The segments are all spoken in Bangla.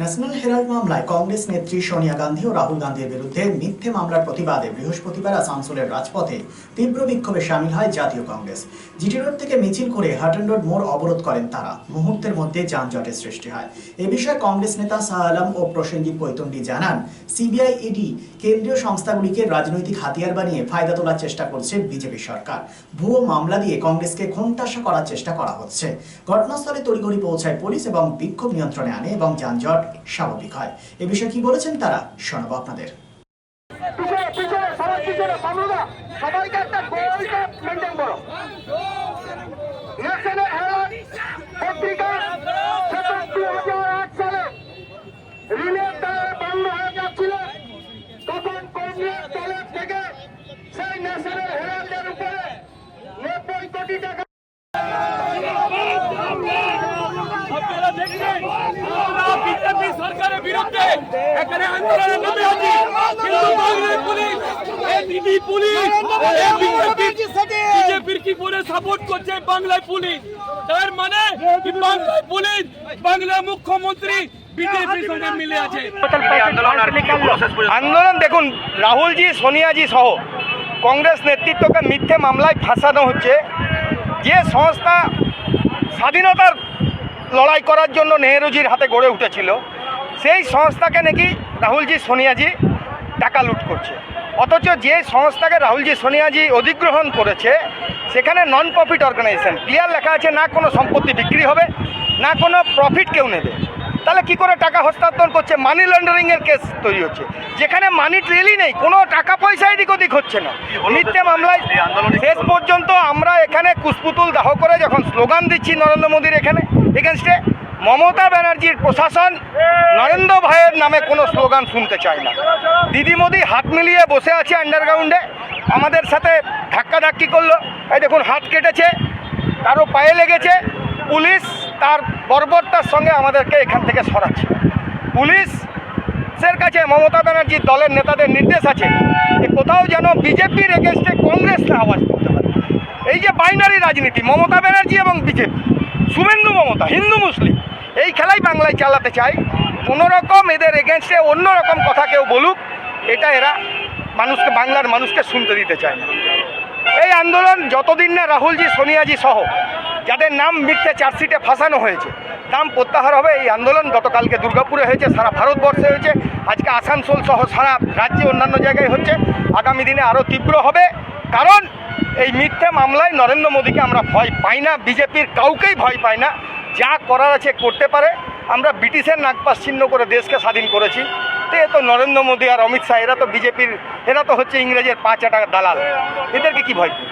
ন্যাশনাল হেরাল্ড মামলায় কংগ্রেস নেত্রী সোনিয়া গান্ধী ও রাহুল গান্ধীর বিরুদ্ধে মিথ্যে মামলার প্রতিবাদে বৃহস্পতিবার আসানসোলের রাজপথে তীব্র বিক্ষোভে সামিল হয় জাতীয় কংগ্রেস। জিটি রোড থেকে মিছিল করে হাটন রোড মোড় অবরোধ করেন তারা। মুহূর্তের মধ্যে যানজটের সৃষ্টি হয়। এ বিষয়ে কংগ্রেস নেতা শাহ আলম ও প্রসেনজিৎ কৈতন্ডি জানান, সিবিআই, ইডি কেন্দ্রীয় সংস্থাগুলিকে রাজনৈতিক হাতিয়ার বানিয়ে ফায়দা তোলার চেষ্টা করছে বিজেপি সরকার। ভুয়ো মামলা দিয়ে কংগ্রেসকে ঘণ্টাসা করার চেষ্টা করা হচ্ছে। ঘটনাস্থলে তড়িঘড়ি পৌঁছায় পুলিশ এবং বিক্ষোভ নিয়ন্ত্রণে আনে এবং যানজট স্বাভাবিক হয়। এ বিষয়ে কি বলেছেন তারা, শোনাবো আপনাদের। পিছনে পিছনে সবার তখন থেকে সেই ন্যাশনাল হেরাল্ডের উপরে বিজেপি সরকারের বিরুদ্ধে এখানে আন্দোলনে নেমে আছি। কিন্তু বাংলার পুলিশ দিদি পুলিশ বিজেপি বিজেপির কি করে সাপোর্ট করছে বাংলায় পুলিশ? তার মানে বাংলায় পুলিশ বাংলা মুখ্যমন্ত্রী বিজেপির মিলে আছে। আন্দোলন দেখুন, রাহুলজি, সোনিয়াজি সহ কংগ্রেস নেতৃত্বকে মিথ্যে মামলায় ফাঁসানো হচ্ছে। যে সংস্থা স্বাধীনতার লড়াই করার জন্য নেহরুজির হাতে গড়ে উঠেছিল। সেই সংস্থাকে নাকি রাহুলজি সোনিয়াজি টাকা লুট করছে। অথচ যে সংস্থাকে রাহুলজি সোনিয়াজি অধিগ্রহণ করেছে সেখানে নন প্রফিট অর্গানাইজেশন ক্লিয়ার লেখা আছে না কোনো সম্পত্তি বিক্রি হবে না কোনো প্রফিট কেউ নেবে। তাহলে কি করে টাকা হস্তান্তর করছে? মানি লন্ডারিংয়ের কেস তৈরি হচ্ছে। যেখানে মানি ট্রেলই নেই কোনো টাকা পয়সা এদিক ওদিক হচ্ছে না। মিথ্যে মামলায় শেষ পর্যন্ত আমরা এখানে কুসপুতুল দাহ করে যখন স্লোগান দিচ্ছি নরেন্দ্র মোদীর এখানে এগেনস্টে মমতা ব্যানার্জির প্রশাসন নরেন্দ্র ভাইয়ের নামে কোনো স্লোগান শুনতে চায় না। দিদি মোদি হাত মিলিয়ে বসে আছে আন্ডারগ্রাউন্ডে আমাদের সাথে ধাক্কাধাক্কি করল। এই দেখুন, হাত কেটেছে, কারও পায়ে লেগেছে, পুলিশ তার বর্বরতার সঙ্গে আমাদেরকে এখান থেকে সরাচ্ছে। পুলিশের কাছে মমতা ব্যানার্জির দলের নেতাদের নির্দেশ আছে যে কোথাও যেন বিজেপির এগেনস্টে কংগ্রেস না আওয়াজ করতে পারে এই যে বাইনারি রাজনীতি, মমতা ব্যানার্জি এবং বিজেপি। শুভেন্দু মমতা, হিন্দু মুসলিম, এই খেলাই বাংলায় চালাতে চায় কোনো রকম এদের এগেনস্টে অন্য রকম কথা কেউ বলুক, এটা এরা মানুষকে, বাংলার মানুষকে শুনতে দিতে চায় না। এই আন্দোলন যতদিন না রাহুলজি, সোনিয়াজি সহ যাদের নাম মিথ্যে চার্জশিটে ফাঁসানো হয়েছে, নাম প্রত্যাহার হবে। এই আন্দোলন গতকালকে দুর্গাপুরে হয়েছে, সারা ভারতবর্ষে হয়েছে। আজকে আসানসোল সহ সারা রাজ্যে অন্যান্য জায়গায় হচ্ছে। আগামী দিনে আরও তীব্র হবে। কারণ এই মিথ্যে মামলায় নরেন্দ্র মোদীকে আমরা ভয় পাই না, বিজেপির কাউকেই ভয় পাই না। যা করার আছে করতে পারে। আমরা ব্রিটিশের নাগপাস ছিন্ন করে দেশকে স্বাধীন করেছি। তো এ তো নরেন্দ্র মোদী আর অমিত শাহ, এরা তো বিজেপির, এরা তো হচ্ছে ইংরেজের পাঁচ টাকা দালাল। এদেরকে কি ভয় পাই?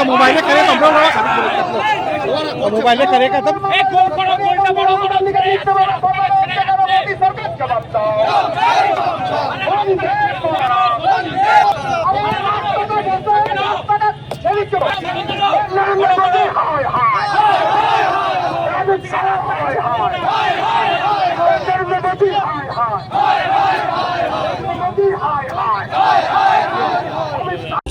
तो मोबाइल में करेगा हम लोग मोबाइल में करेगा तब हाय हाय हाय हाय हाय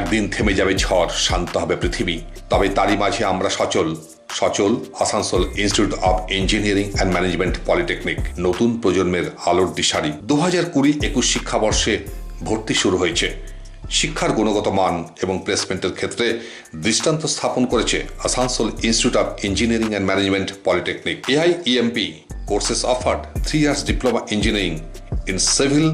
একদিন থেমে যাবে ঝড় শান্ত হবে পৃথিবী। তবে তারই মাঝে আমরা সচল। সচল Asansol institute of engineering and management polytechnic নতুন প্রজন্মের আলোর দিশারি। দু হাজার কুড়ি একুশ শিক্ষাবর্ষে ভর্তি শুরু হয়েছে। শিক্ষার গুণগত মান এবং প্লেসমেন্টের ক্ষেত্রে দৃষ্টান্ত স্থাপন করেছে Asansol institute of engineering and management polytechnic AI EMP courses offered three years diploma engineering in civil,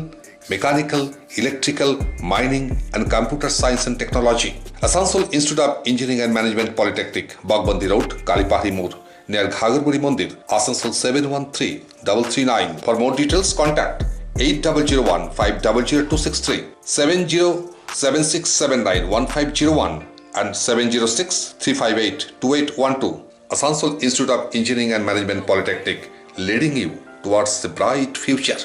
mechanical, electrical, mining, and computer science and technology. Asansol Institute of Engineering and Management Polytechnic, Bagbandi Road, Kalipahi Moor, near Ghagarburi Mandir, Asansol 713-339. For more details, contact 8001 500263 7076791501 and 706-358-2812. Asansol Institute of Engineering and Management Polytechnic, leading you towards the bright future.